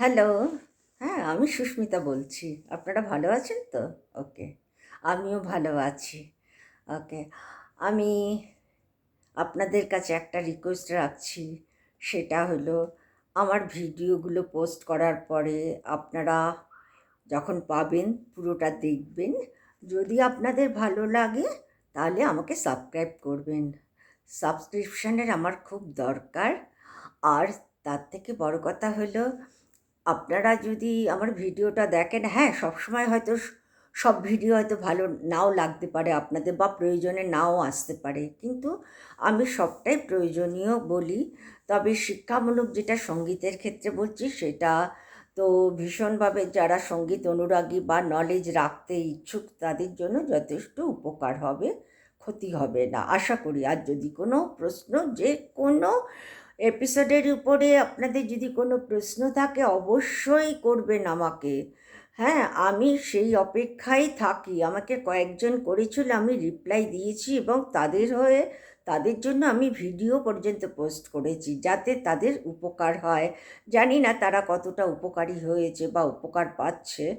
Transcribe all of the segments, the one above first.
Hello হ্যাঁ আমি সুস্মিতা বলছি। আপনারা ভালো আছেন তো? ওকে আমিও ভালো আছি। ওকে আমি আপনাদের কাছে একটা রিকোয়েস্ট রাখছি। সেটা হলো, আমার ভিডিওগুলো পোস্ট করার পরে আপনারা যখন পাবেন, পুরোটা দেখবেন। যদি আপনাদের ভালো লাগে, তাহলে আমাকে সাবস্ক্রাইব করবেন। সাবস্ক্রিপশানের আমার খুব দরকার। আর তার থেকে বড় কথা হলো আপনারা যদি আমার ভিডিওটা দেখেন হ্যাঁ সবসময় হয়তো সব ভিডিও হয়তো ভালো নাও লাগতে পারে, আপনাদের বা প্রয়োজনে নাও আসতে পারে, কিন্তু আমি সবটাই প্রয়োজনীয় বলি। তবে শিক্ষামূলক যেটা সঙ্গীতের ক্ষেত্রে বলছি, সেটা তো ভীষণভাবে যারা সংগীত অনুরাগী বা নলেজ রাখতে ইচ্ছুক, তাদের জন্য যথেষ্ট উপকার হবে, ক্ষতি হবে না। আশা করি আর যদি কোনো প্রশ্ন, যে কোনো এপিসোডের উপরে আপনাদের যদি কোনো প্রশ্ন থাকে, অবশ্যই করবেন আমাকে। হ্যাঁ আমি সেই অপেক্ষায় থাকি। আমাকে কয়েকজন করেছিল, আমি রিপ্লাই দিয়েছি এবং তাদের হয়ে, তাদের জন্য আমি ভিডিও পর্যন্ত পোস্ট করেছি যাতে তাদের উপকার হয়। জানি না তারা কতটা উপকারী হয়েছে বা উপকার পাচ্ছে।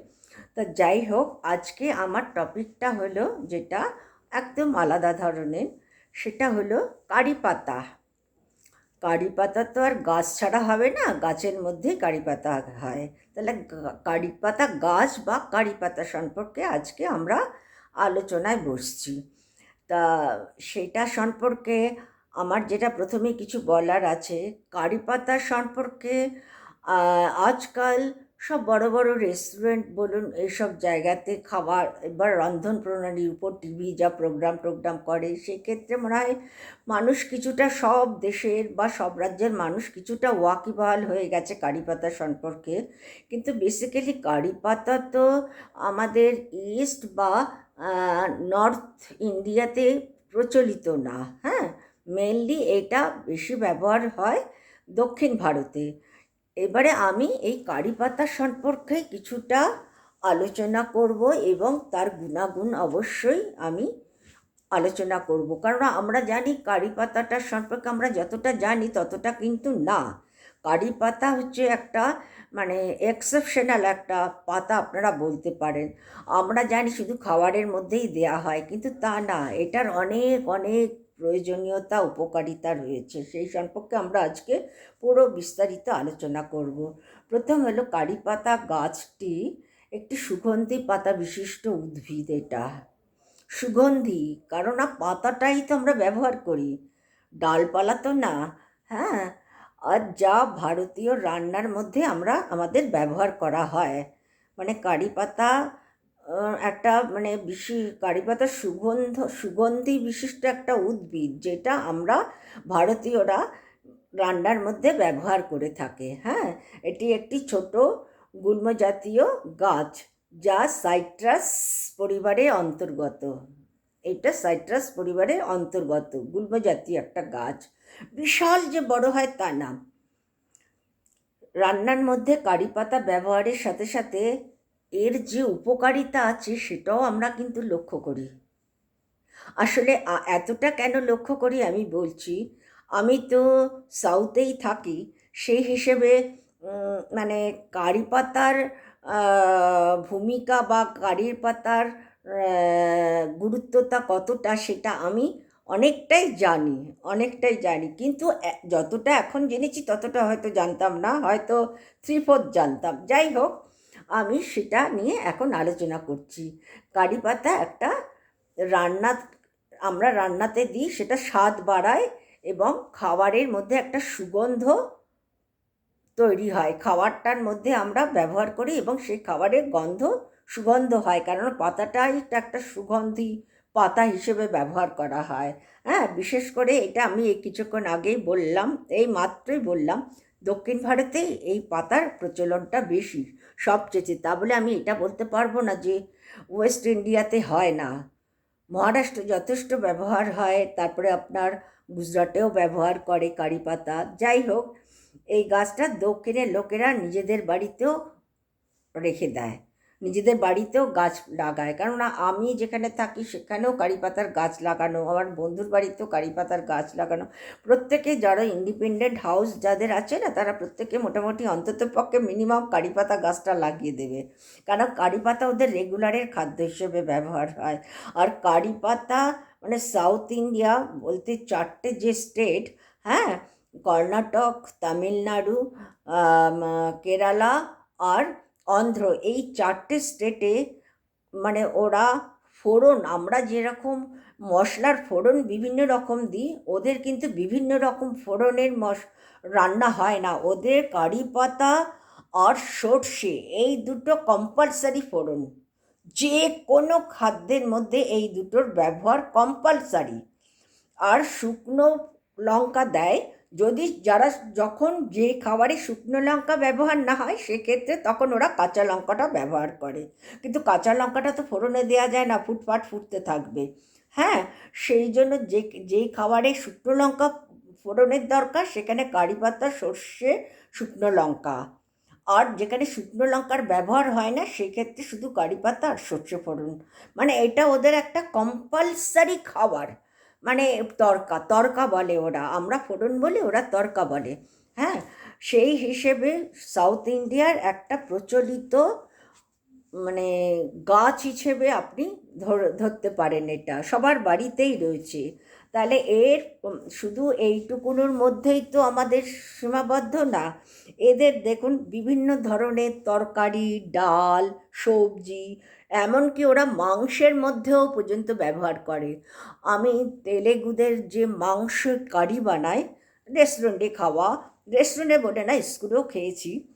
তা যাই হোক, আজকে আমার টপিকটা হলো, যেটা একদম আলাদা ধরনের, সেটা হলো কারি পাতা। কারি পাতা তো আর গাছ ছাড়া হবে না, গাছের মধ্যেই কারি পাতা হয়। তাহলে কারি পাতা গাছ বা কারি পাতা সম্পর্কে আজকে আমরা আলোচনায় বসছি। তা সেটা সম্পর্কে আমার যেটা প্রথমে কিছু বলার আছে, কারি পাতা সম্পর্কে আজকাল সব বড় বড় রেস্টুরেন্ট বলুন, এইসব জায়গাতে খাবার এবার রন্ধন প্রণালীর উপর টিভি যা প্রোগ্রাম টোগ্রাম করে, সেক্ষেত্রে মনে হয় মানুষ কিছুটা সব দেশের বা সব রাজ্যের মানুষ কিছুটা ওয়াকিবহাল হয়ে গেছে কারি পাতা সম্পর্কে। কিন্তু বেসিক্যালি কারি পাতা তো আমাদের ইস্ট বা নর্থ ইন্ডিয়াতে প্রচলিত না হ্যাঁ? মেনলি এটা বেশি ব্যবহার হয় দক্ষিণ ভারতে। এবারে আমি এই কারি পাতা সম্পর্কে কিছুটা আলোচনা করব এবং তার গুণাগুণ অবশ্যই আমি আলোচনা করব। কারণ আমরা জানি কারি পাতাটা সম্পর্কে আমরা যতটা জানি ততটা কিন্তু না। কারি পাতা হচ্ছে একটা মানে এক্সেপশনাল একটা পাতা আপনারা বলতে পারেন। আমরা জানি শুধু খাবারের মধ্যেই দেয়া হয়, কিন্তু তা না। এটার অনেক অনেক প্রয়োজনীয়তা, উপকারিতা রয়েছে। সেই সম্পর্কে আমরা আজকে পুরো বিস্তারিত আলোচনা করব। প্রথম হলো কারি পাতা গাছটি একটি সুগন্ধি পাতা বিশিষ্ট উদ্ভিদ এটা। সুগন্ধি, কারণ পাতাটাই তো আমরা ব্যবহার করি। ডালপালা তো না হ্যাঁ? আর যা ভারতীয় রান্নার মধ্যে আমরা আমাদের ব্যবহার করা হয়। মানে কারি পাতা একটা মানে বেশি, কারি পাতা সুগন্ধ, সুগন্ধি বিশিষ্ট একটা উদ্ভিদ যেটা আমরা ভারতীয়রা রান্নার মধ্যে ব্যবহার করে থাকে হ্যাঁ? এটি একটি ছোট গুল্ম জাতীয় গাছ যা সাইট্রাস পরিবারে অন্তর্গত। এটা সাইট্রাস পরিবারের অন্তর্গত, গুল্মজাতীয় একটা গাছ। বিশাল যে বড় হয় তা না রান্নার মধ্যে কারি পাতা ব্যবহারের সাথে সাথে এর যে উপকারিতা আছে সেটাও আমরা কিন্তু লক্ষ্য করি। আসলে এতটা কেন লক্ষ্য করি আমি বলছি আমি তো সাউথেই থাকি সেই হিসেবে মানে কারি পাতার ভূমিকা বা কারি পাতার আহ, গুরুত্বটা কতটা সেটা আমি অনেকটাই জানি অনেকটাই জানি। কিন্তু যতটা এখন জেনেছি ততটা হয়তো জানতাম না হয়তো থ্রি ফোর্থ জানতাম। যাই হোক আমি সেটা নিয়ে এখন আলোচনা করছি। কারি পাতা একটা রান্না, আমরা রান্নাতে দিই সেটা স্বাদ বাড়ায় এবং খাবারের মধ্যে একটা সুগন্ধ তৈরি হয়। খাবারটার মধ্যে আমরা ব্যবহার করি এবং সেই খাবারের গন্ধ সুগন্ধ হয়, কারণ পাতাটাই একটা সুগন্ধি পাতা হিসেবে ব্যবহার করা হয়। হ্যাঁ বিশেষ করে এটা আমি এই কিছুক্ষণ আগেই বললাম, এই মাত্রই বললাম, দক্ষিণ ভারতে এই পাতার প্রচলনটা বেশি। সবচেয়ে তা বলে আমি এটা বলতে পারব না যে ওয়েস্ট ইন্ডিয়াতে হয় না। মহারাষ্ট্র যথেষ্ট ব্যবহার হয়, তারপরে আপনার গুজরাটেও ব্যবহার করে কারি পাতা যাই হোক, এই গাছটা দক্ষিণের লোকেরা নিজেদের বাড়িতেও রেখে দেয়। নিজেদের বাড়িতেও গাছ লাগায়। কেননা আমি যেখানে থাকি সেখানেও কারি পাতার গাছ লাগানো, আমার বন্ধুর বাড়িতেও কারি পাতার গাছ লাগানো। প্রত্যেকে যারা ইন্ডিপেন্ডেন্ট হাউস যাদের আছে না, তারা প্রত্যেকে মোটামুটি অন্তত পক্ষে মিনিমাম কারি পাতা গাছটা লাগিয়ে দেবে। কারণ কারি পাতা ওদের রেগুলারের খাদ্য হিসেবে ব্যবহার হয়। আর কারি পাতা মানে সাউথ ইন্ডিয়া বলতে চারটে যে স্টেট হ্যাঁ কর্ণাটক, তামিলনাড়ু কেরালা আর অন্ধ্র, এই চারটে স্টেটে মানে ওরা ফোড়ন, আমরা যেরকম মশলার ফোড়ন বিভিন্ন রকম দিই, ওদের কিন্তু বিভিন্ন রকম ফোড়নের মশ, রান্না হয় না। ওদের কারি পাতা আর সর্ষে, এই দুটো কম্পালসারি ফোড়ন। যে কোনো খাদ্যের মধ্যে এই দুটোর ব্যবহার কম্পালসারি আর শুকনো লঙ্কা দেয় যদি যারা যখন যে খাবারে শুকনো লঙ্কা ব্যবহার না হয়, সেক্ষেত্রে তখন ওরা কাঁচা লঙ্কাটা ব্যবহার করে। কিন্তু কাঁচা লঙ্কাটা তো ফোড়নে দেওয়া যায় না ফুটফাট ফুটতে থাকবে। হ্যাঁ সেই জন্য যে যেই খাবারে শুকনো লঙ্কা ফোড়নের দরকার, সেখানে কারি পাতা, সর্ষে, শুকনো লঙ্কা। আর যেখানে শুকনো লঙ্কার ব্যবহার হয় না, সেক্ষেত্রে শুধু কারি পাতা আর সর্ষে ফোড়ন। মানে এটা ওদের একটা কম্পালসারি খাবার। মানে তর্কা তর্কা বলে ওরা। আমরা ফোড়ন বলি, ওরা তর্কা বলে। হ্যাঁ? সেই হিসেবে সাউথ ইন্ডিয়ার একটা প্রচলিত মানে গাছ হিসেবে আপনি ধর- ধরতে পারেন এটা। সবার বাড়িতেই রয়েছে। তাহলে এর শুধু এইটুকুনোর মধ্যেই তো আমাদের সীমাবদ্ধ না। এদের দেখুন বিভিন্ন ধরনের তরকারি, ডাল, সবজি, এমনকি ওরা মাংসের মধ্যেও পর্যন্ত ব্যবহার করে। আমি তেলেগুদের যে মাংস কারি বানায় রেস্টুরেন্টে খাওয়া, রেস্টুরেন্টে বলে না, স্কুলেও খেয়েছি।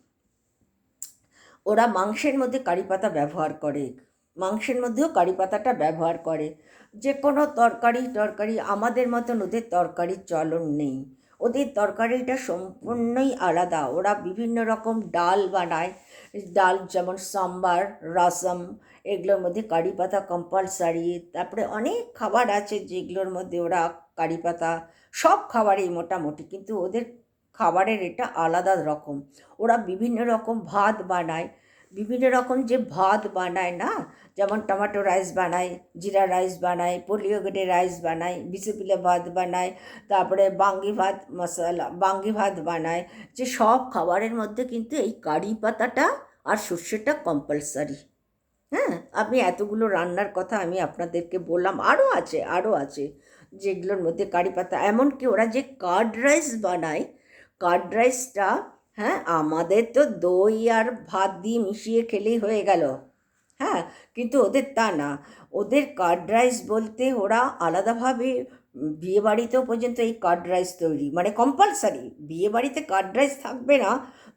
ওরা মাংসের মধ্যে কারি পাতা ব্যবহার করে। মাংসের মধ্যেও কারি পাতাটা ব্যবহার করে। যে কোনো তরকারি টরকারি আমাদের মতন ওদের তরকারির চলন নেই। ওদের তরকারিটা সম্পূর্ণই আলাদা। ওরা বিভিন্ন রকম ডাল বানায়। ডাল যেমন সাম্বার, রসম, এগুলোর মধ্যে কারি পাতা কম্পালসারি তারপরে অনেক খাবার আছে যেগুলোর মধ্যে ওরা কারি পাতা, সব খাবারেই মোটামুটি। কিন্তু ওদের খাবারের এটা আলাদা রকম। ওরা বিভিন্ন রকম ভাত বানায়। বিভিন্ন রকম যে ভাত বানায় না, যেমন টমেটো রাইস বানায়, জিরা রাইস বানায় পোলিওগেটে রাইস বানায়, বিসিপিলে ভাত বানায়, তারপরে বাঙ্গি ভাত মশলা, বাঙ্গি ভাত বানায়, যে সব খাবারের মধ্যে কিন্তু এই কারি পাতাটা আর সর্ষেটা কম্পালসারি হ্যাঁ আমি এতগুলো রান্নার কথা আমি আপনাদেরকে বললাম আরও আছে আরও আছে, যেগুলোর মধ্যে কারি পাতা, এমনকি ওরা যে কার্ড রাইস বানায় কার্ড রাইসটা হ্যাঁ আমাদের তো দই আর ভাত দিয়ে মিশিয়ে খেলেই হয়ে গেল। হ্যাঁ কিন্তু ওদের তা না। ওদের কার্ড রাইস বলতে ওরা আলাদাভাবে বিয়ে বাড়িতেও পর্যন্ত এই কার্ড রাইস তৈরি। মানে কম্পালসারি। বিয়ে বাড়িতে কার্ড রাইস থাকবে না,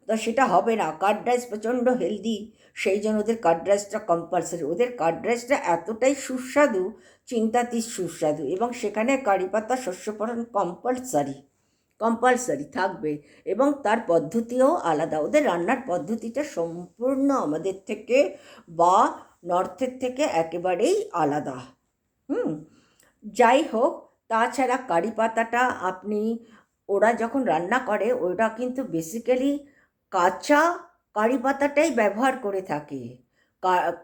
তো সেটা হবে না। কার্ড রাইস প্রচণ্ড হেলদি, সেই জন্য ওদের কার্ড রাইসটা কম্পালসারি। ওদের কার্ড রাইসটা এতটাই সুস্বাদু চিন্তাতীত সুস্বাদু। এবং সেখানে কারি পাতা, শস্য ফোড়ন কম্পালসারি। কম্পালসারি থাকবে এবং তার পদ্ধতিও আলাদা। ওদের রান্নার পদ্ধতিটা সম্পূর্ণ আমাদের থেকে বা নর্থের থেকে একেবারেই আলাদা। হুম? যাই হোক, তাছাড়া কারি পাতাটা আপনি, ওরা যখন রান্না করে, ওরা কিন্তু বেসিক্যালি কাঁচা কারি পাতাটাই ব্যবহার করে থাকে।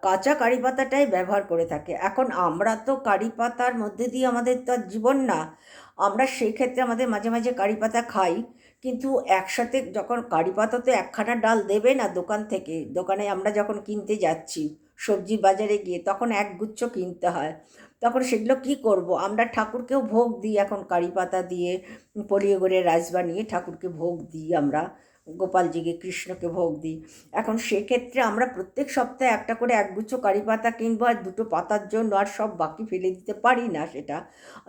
কাঁচা কারি পাতাটাই ব্যবহার করে থাকে। এখন আমরা তো কারি পাতার মধ্যে দিয়ে আমাদের তো জীবন না। আমরা সেই ক্ষেত্রে আমাদের মাঝে মাঝে কারি পাতা খাই, কিন্তু একসাথে যখন কারি পাতা তো একখানা ডাল দেবে না দোকান থেকে, দোকানে আমরা যখন কিনতে যাচ্ছি, সবজি বাজারে গিয়ে তখন এক গুচ্ছ কিনতে হয়। তখন সেগুলো কি করব? আমরা ঠাকুরকেও ভোগ দিই এখন কারি পাতা দিয়ে পলিয়ে করে রাইস বানিয়ে ঠাকুরকে ভোগ দিই আমরা। গোপালজিকে, কৃষ্ণকে ভোগ দিই। এখন সেক্ষেত্রে আমরা প্রত্যেক সপ্তাহে একটা করে একগুচ্ছ কারি পাতা কিনবো আর দুটো পাতার জন্য আর সব বাকি ফেলে দিতে পারি না সেটা।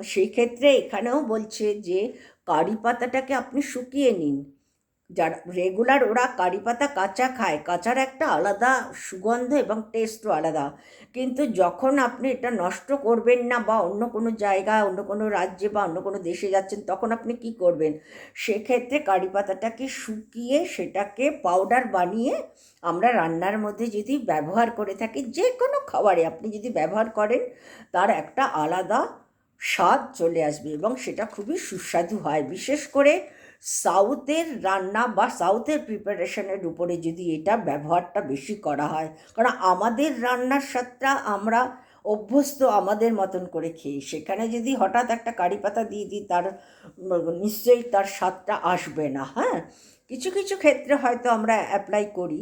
সেক্ষেত্রে এখানেও বলছে যে, কারি পাতাটাকে আপনি শুকিয়ে নিন। যারা রেগুলার ওরা কারি পাতা কাঁচা খায়, কাঁচার একটা আলাদা সুগন্ধ এবং টেস্টও আলাদা। কিন্তু যখন আপনি এটা নষ্ট করবেন না বা অন্য কোনো জায়গায় অন্য কোনো রাজ্যে বা অন্য কোনো দেশে যাচ্ছেন, তখন আপনি কি করবেন? সেক্ষেত্রে কারি পাতাটাকে শুকিয়ে সেটাকে পাউডার বানিয়ে আমরা রান্নার মধ্যে যদি ব্যবহার করে থাকি যে কোনো খাবারে আপনি যদি ব্যবহার করেন, তার একটা আলাদা স্বাদ চলে আসবে এবং সেটা খুবই সুস্বাদু হয়। বিশেষ করে সাউথের রান্না বা সাউথের প্রিপারেশনের উপরে যদি এটা ব্যবহারটা বেশি করা হয়, কারণ আমাদের রান্নার স্বাদটা আমরা অভ্যস্ত আমাদের মতন করে খেয়ে, সেখানে যদি হঠাৎ একটা কারি পাতা দিয়ে দিই, তার নিশ্চয়ই তার স্বাদটা আসবে না হ্যাঁ? কিছু কিছু ক্ষেত্রে হয়তো আমরা অ্যাপ্লাই করি,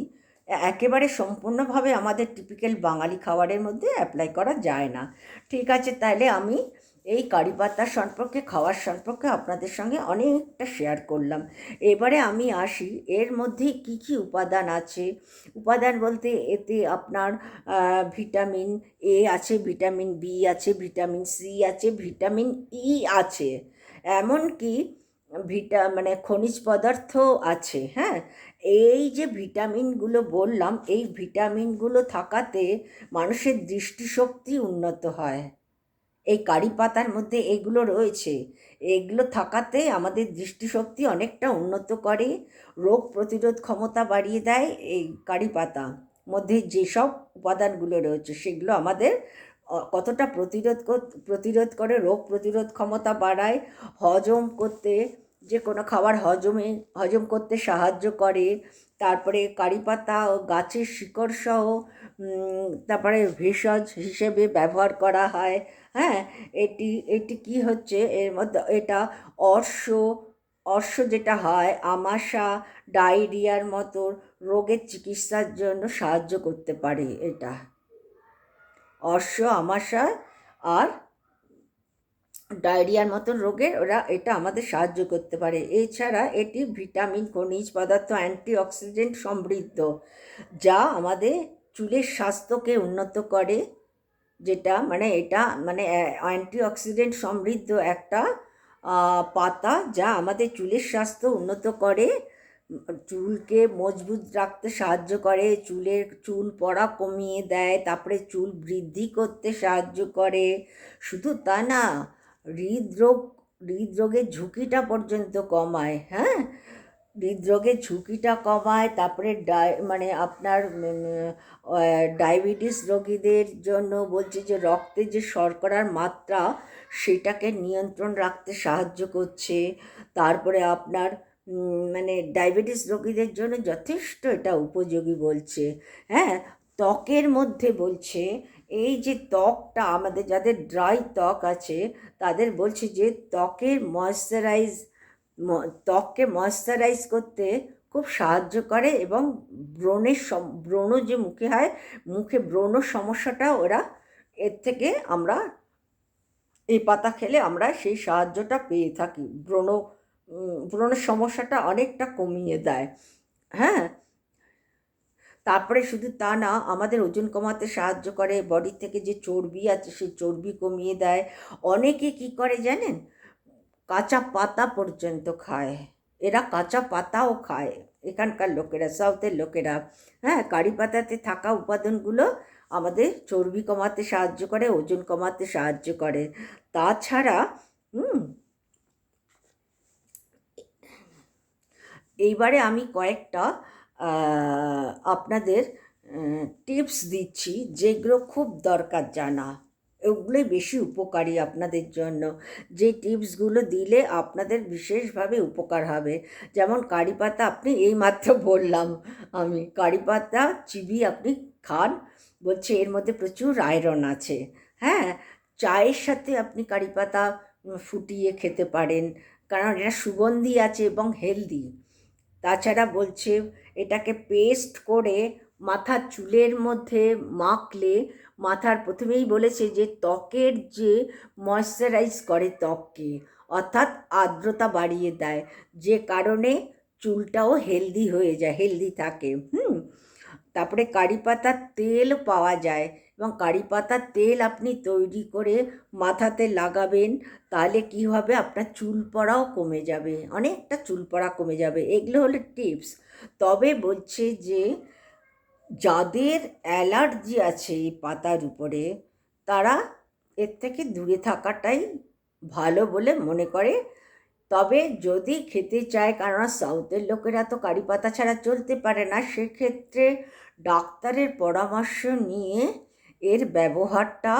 একেবারে সম্পূর্ণভাবে আমাদের টিপিক্যাল বাঙালি খাবারের মধ্যে অ্যাপ্লাই করা যায় না। ঠিক আছে, তাহলে আমি এই কারি পাতা সম্পর্কে, খাওয়ার সম্পর্কে আপনাদের সঙ্গে অনেকটা শেয়ার করলাম। এবারে আমি আসি, এর মধ্যে কি কি উপাদান আছে? উপাদান বলতে এতে আপনার ভিটামিন এ আছে ভিটামিন বি আছে ভিটামিন সি আছে ভিটামিন ই আছে। এমনকি ভিটা মানে খনিজ পদার্থ আছে হ্যাঁ? এই যে ভিটামিনগুলো বললাম, এই ভিটামিনগুলো থাকাতে মানুষের দৃষ্টিশক্তি উন্নত হয়। এই কারি পাতার মধ্যে এগুলো রয়েছে। এগুলো থাকাতে আমাদের দৃষ্টিশক্তি অনেকটা উন্নত করে, রোগ প্রতিরোধ ক্ষমতা বাড়িয়ে দেয় এই কারি পাতা। মধ্যে যেসব উপাদানগুলো রয়েছে, সেগুলো আমাদের কতটা প্রতিরোধ প্রতিরোধ করে, রোগ প্রতিরোধ ক্ষমতা বাড়ায়, হজম করতে, যে কোনো খাবার হজমে, হজম করতে সাহায্য করে। তারপরে কারি পাতা ও গাছের শিকড় সহ তারপরে ভেষজ হিসেবে ব্যবহার করা হয়। হ্যাঁ এটি এটি কি হচ্ছে? এর মধ্যে এটা অর্শ অর্শ যেটা হয়, আমাশা, ডায়রিয়ার মতো রোগের চিকিৎসার জন্য সাহায্য করতে পারে এটা। অর্শ, আমাশা আর ডায়রিয়ার মতন রোগের ওরা এটা আমাদের সাহায্য করতে পারে। এছাড়া এটি ভিটামিন, খনিজ পদার্থ, অ্যান্টিঅক্সিডেন্ট সমৃদ্ধ, যা আমাদের চুলের স্বাস্থ্যকে উন্নত করে, যেটা মানে এটা মানে অ্যান্টিঅক্সিডেন্ট সমৃদ্ধ একটা পাতা যা আমাদের চুলের স্বাস্থ্য উন্নত করে, চুলকে মজবুত রাখতে সাহায্য করে, চুলের চুল পড়া কমিয়ে দেয়, তারপরে চুল বৃদ্ধি করতে সাহায্য করে। শুধু তা না, হৃদরোগ, হৃদরোগের ঝুঁকিটা পর্যন্ত কমায় হ্যাঁ? হৃদরোগের ঝুঁকিটা কমায়, তারপরে ডায় মানে আপনার ডায়াবেটিস রোগীদের জন্য বলছে যে রক্তে যে শর্করার মাত্রা, সেটাকে নিয়ন্ত্রণ রাখতে সাহায্য করছে। তারপরে আপনার মানে ডায়াবেটিস রোগীদের জন্য যথেষ্ট এটা উপযোগী বলছে। হ্যাঁ ত্বকের মধ্যে বলছে, এই যে ত্বকটা, আমাদের যাদের ড্রাই ত্বক আছে, তাদের বলছে যে ত্বকের ময়শ্চারাইজ ত্বককে ময়শ্চারাইজ করতে খুব সাহায্য করে এবং ব্রণের ব্রণ যে মুখে হয়, মুখে ব্রণ সমস্যাটা ওরা এর থেকে আমরা এই পাতা খেলে আমরা সেই সাহায্যটা পেয়ে থাকি। ব্রণ ব্রণের সমস্যাটা অনেকটা কমিয়ে দেয়। হ্যাঁ? তারপরে শুধু তা না, আমাদের ওজন কমাতে সাহায্য করে। বডি থেকে যে চর্বি আছে, সেই চর্বি কমিয়ে দেয়। অনেকে কি করে জানেন? কাঁচা পাতা পর্যন্ত খায়। এরা কাঁচা পাতাও খায়। এখানকার লোকেরা, সাউথের লোকেরা হ্যাঁ কারি পাতাতে থাকা উপাদানগুলো আমাদের চর্বি কমাতে সাহায্য করে, ওজন কমাতে সাহায্য করে। তাছাড়া এইবারে আমি কয়েকটা আপনাদের টিপস দিচ্ছি। যেগুলো খুব দরকার জানা। ওগুলোই বেশি উপকারী আপনাদের জন্য। যে টিপসগুলো দিলে আপনাদের বিশেষভাবে উপকার হবে। যেমন কারি পাতা, আপনি এইমাত্র বললাম আমি, কারি পাতা, চিবি আপনি খান, বলছে এর মধ্যে প্রচুর আয়রন আছে। হ্যাঁ চায়ের সাথে আপনি কারি পাতা ফুটিয়ে খেতে পারেন, কারণ এটা সুগন্ধি আছে এবং হেলদি। তাছাড়া বলছে এটাকে পেস্ট করে মাথার চুলের মধ্যে মাখলে মাথার প্রথমেই বলেছে যে ত্বকের যে ময়শ্চারাইজ করে ত্বককে, অর্থাৎ আর্দ্রতা বাড়িয়ে দেয়, যে কারণে চুলটাও হেলদি হয়ে যায় হেলদি থাকে, হুম? তারপরে কারি পাতার তেল পাওয়া যায় এবং কারি পাতার তেল আপনি তৈরি করে মাথাতে লাগাবেন, তাহলে কি হবে? আপনার চুল পড়াও কমে যাবে, অনেকটা চুল পড়া কমে যাবে, এগুলো হলো টিপস তবে বলছে যে যাদের অ্যালার্জি আছে এই পাতার উপরে, তারা এর থেকে দূরে থাকাটাই ভালো বলে মনে করে। তবে যদি খেতে চায় কারণ সাউথের লোকেরা তো কারি পাতা ছাড়া চলতে পারে না, সেক্ষেত্রে ডাক্তারের পরামর্শ নিয়ে এর ব্যবহারটা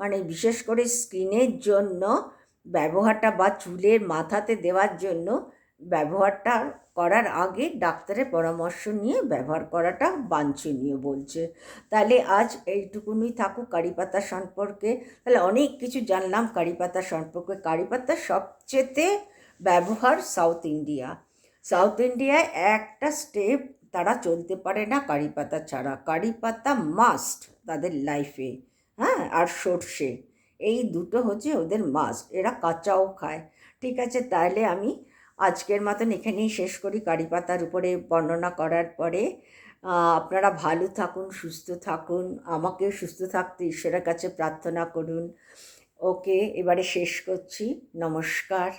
মানে বিশেষ করে স্কিনের জন্য ব্যবহারটা বা চুলের মাথাতে দেওয়ার জন্য ব্যবহারটা করার আগে ডাক্তারের পরামর্শ নিয়ে ব্যবহার করাটা বাঞ্ছনীয় বলছে। তাহলে আজ এইটুকুনি থাকুক কারি পাতা সম্পর্কে। তাহলে অনেক কিছু জানলাম কারি পাতা সম্পর্কে। কারি পাতা সবচেয়ে ব্যবহার সাউথ ইন্ডিয়া। সাউথ ইন্ডিয়ায় একটা স্টেপ তারা চলতে পারে না কারি পাতা ছাড়া। কারি পাতা মাস্ট তাদের লাইফে হ্যাঁ আর সর্ষে। এই দুটো হচ্ছে ওদের মাস্ট। এরা কাঁচাও খায়। ঠিক আছে, তাহলে আমি আজকের মতন এখানেই শেষ করি। কারি পাতার উপরে বর্ণনা করার পরে আপনারা ভালো থাকুন, সুস্থ থাকুন আমাকে সুস্থ থাকতে ঈশ্বরের কাছে প্রার্থনা করুন। ওকে, এবারে শেষ করছি। নমস্কার।